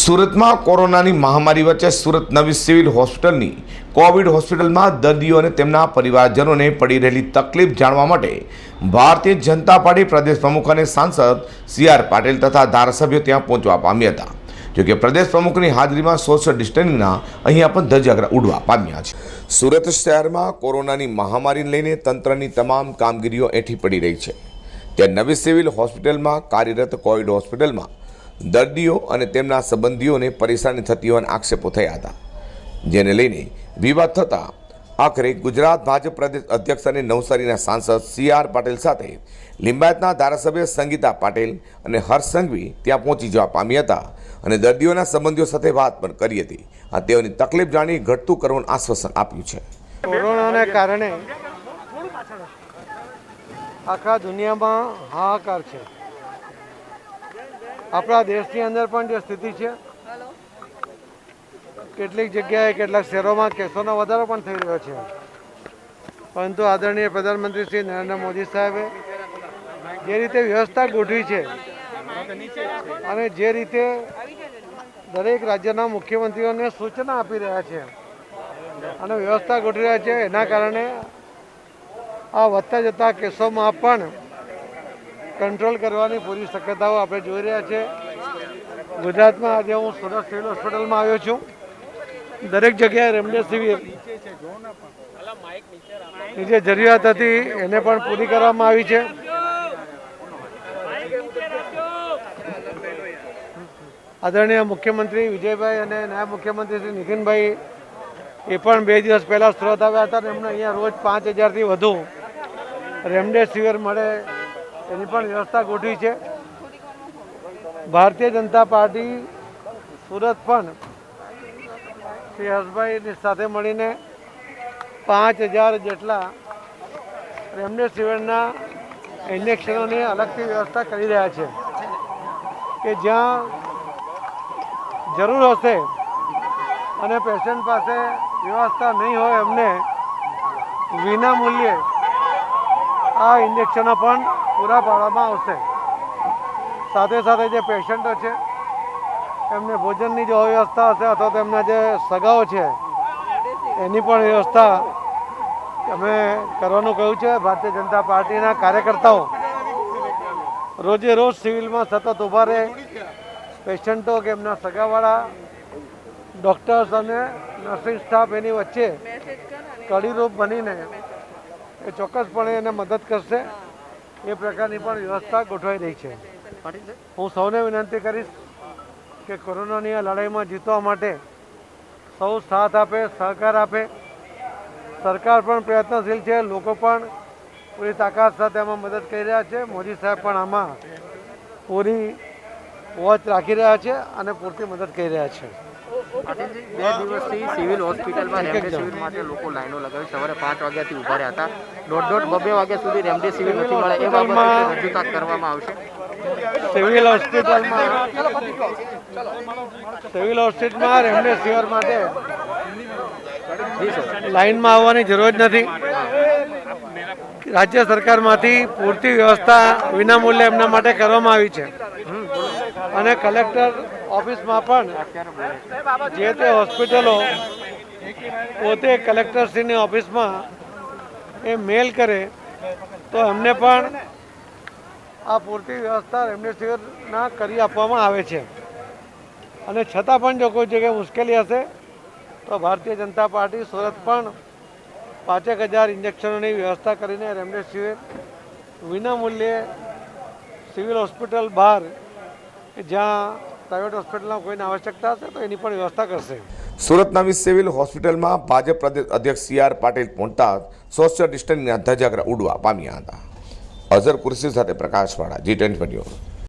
સુરતમાં કોરોનાની મહામારી વચ્ચે સુરત નવી સિવિલ હોસ્પિટલની કોવિડ હોસ્પિટલમાં દર્દીઓ અને તેમના પરિવારજનોને પડી રહેલી તકલીફ જાણવા માટે ભારતીય જનતા પાર્ટી પ્રદેશ પ્રમુખ અને સાંસદ સી આર પાટીલ તથા ધારાસભ્યો ત્યાં પહોંચવા પામ્યા હતા. જોકે પ્રદેશ પ્રમુખની હાજરીમાં સોશિયલ ડિસ્ટન્સિંગના અહીંયા પણ ધજાગરા ઉડવા પામ્યા છે. સુરત શહેરમાં કોરોનાની મહામારીને લઈને તંત્રની તમામ કામગીરીઓ એઠી પડી રહી છે. ત્યાં નવી સિવિલ હોસ્પિટલમાં કાર્યરત કોવિડ હોસ્પિટલમાં દર્દીઓ અને તેમના સંબંધીઓને પરેશાની થતી હોવાના આક્ષેપો થયા હતા, જેને લઈને વિવાદ થતાં આખરે ગુજરાત ભાજપ પ્રદેશ અધ્યક્ષ અને નવસારીના સાંસદ સી આર પાટીલ સાથે લિંબાયતના ધારાસભ્ય સંગીતા પાટીલ અને હર્ષ સંઘવી ત્યાં પહોંચી જવા પામ્યા હતા અને દર્દીઓના સંબંધીઓ સાથે વાત પણ કરી હતી. આ તેઓની તકલીફ જાણી ઘટતું કરવાનું આશ્વાસન આપ્યું છે. કોરોનાને કારણે આખા દુનિયામાં હાહાકાર છે. આપણા દેશની અંદર પણ જે સ્થિતિ છે કેટલીક જગ્યાએ કેટલાક શહેરોમાં કેસોનો વધારો પણ થઈ રહ્યો છે. પરંતુ આદરણીય પ્રધાનમંત્રી શ્રી નરેન્દ્ર મોદી સાહેબે જે રીતે વ્યવસ્થા ગોઠવી છે અને જે રીતે દરેક રાજ્યના મુખ્યમંત્રીઓને સૂચના આપી રહ્યા છે અને વ્યવસ્થા ગોઠવી રહ્યા છે એના કારણે આ વધતા જતા કેસોમાં પણ કંટ્રોલ કરવાની પૂરી શક્યતાઓ આપણે જોઈ રહ્યા છે. ગુજરાતમાં આજે હું સુરત સિવિલ હોસ્પિટલમાં આવ્યો છું. દરેક જગ્યાએ રેમડેસિવિરની જે જરૂરિયાત હતી એને પણ પૂરી કરવામાં આવી છે. આદરણીય મુખ્યમંત્રી વિજયભાઈ અને નાયબ મુખ્યમંત્રી શ્રી નીતિનભાઈ એ પણ બે દિવસ પહેલાં સુરત આવ્યા હતા અને એમને અહીંયા રોજ પાંચ હજારથી વધુ રેમડેસિવિર મળે એની પણ વ્યવસ્થા ગોઠવી છે. ભારતીય જનતા પાર્ટી, સુરત પણ શ્રી હર્ષભાઈની સાથે મળીને પાંચ હજાર જેટલા રેમડેસિવિરના ઇન્જેક્શનોની અલગથી વ્યવસ્થા કરી રહ્યા છે. કે જ્યાં જરૂર હશે અને પેશન્ટ પાસે વ્યવસ્થા નહીં હોય એમને વિના મૂલ્યે આ ઇન્જેક્શનો પણ પૂરા પાડવામાં આવશે. સાથે સાથે જે પેશન્ટો છે એમને ભોજનની જે અવ્યવસ્થા હશે અથવા તો એમના જે સગાઓ છે એની પણ વ્યવસ્થા અમે કરવાનું કહ્યું છે. ભારતીય જનતા પાર્ટીના કાર્યકર્તાઓ રોજે રોજ સિવિલમાં સતત ઊભા રહે. પેશન્ટો કે એમના સગાવાળા ડૉક્ટર્સ અને નર્સિંગ સ્ટાફ એની વચ્ચે કડીરૂપ બનીને એ ચોક્કસપણે એને મદદ કરશે. એ પ્રકારની પણ વ્યવસ્થા ગોઠવાઈ રહી છે. હું સૌને વિનંતી કરીશ કે કોરોનાની આ લડાઈમાં જીતવા માટે સૌ સાથ આપે, સહકાર આપે. સરકાર પણ પ્રયત્નશીલ છે, લોકો પણ પૂરી તાકાત સાથે આમાં મદદ કરી રહ્યા છે. મોદી સાહેબ પણ આમાં પૂરી વોચ રાખી રહ્યા છે અને પૂરતી મદદ કરી રહ્યા છે. બે દિવસથી સિવિલ હોસ્પિટલમાં રેમડેસિવિર માટે લોકો લાઈનો લગાવી સવારે પાંચ વાગ્યાથી ઊભા રહ્યા હતા. દોઢ દોઢ બબે વાગ્યા સુધી રેમડેસિવિર નથી મળે એ બાબતે રજૂઆત કરવામાં આવશે? સિવિલ હોસ્પિટલમાં સિવિલ હોસ્પિટલમાં રેમડેસિવિર માટે લાઈનમાં આવવાની જરૂર જ નથી. રાજ્ય સરકારમાંથી પૂરતી વ્યવસ્થા વિનામૂલ્યે એમના માટે કરવામાં આવી છે. અને કલેક્ટર ઓફિસમાં પણ જે તે હોસ્પિટલો પોતે કલેક્ટરશ્રીની ઓફિસમાં એ મેલ કરે, તો એમને પણ આ પૂરતી વ્યવસ્થા રેમડેસિવિરના કરી આપવામાં આવે છે. અને છતાં પણ જો કોઈ જગ્યાએ મુશ્કેલી હશે, તો ભારતીય જનતા પાર્ટી સુરત પણ પાંચેક હજાર ઇન્જેક્શનોની વ્યવસ્થા કરીને રેમડેસિવિર વિનામૂલ્યે સિવિલ હોસ્પિટલ બહાર, જ્યાં પ્રાઇવેટ હોસ્પિટલમાં કોઈને આવશ્યકતા હશે તો એની પણ વ્યવસ્થા કરશે. સુરત નવી સિવિલ હોસ્પિટલમાં ભાજપ પ્રદેશ અધ્યક્ષ સી આર પાટીલ પહોંચતા સોશિયલ ડિસ્ટન્સના ધજાગરા ઉડવા પામ્યા હતા. અઝર કુર્સી સાથે પ્રકાશવાળા જી ટ્વેન્ટી ન્યૂઝ.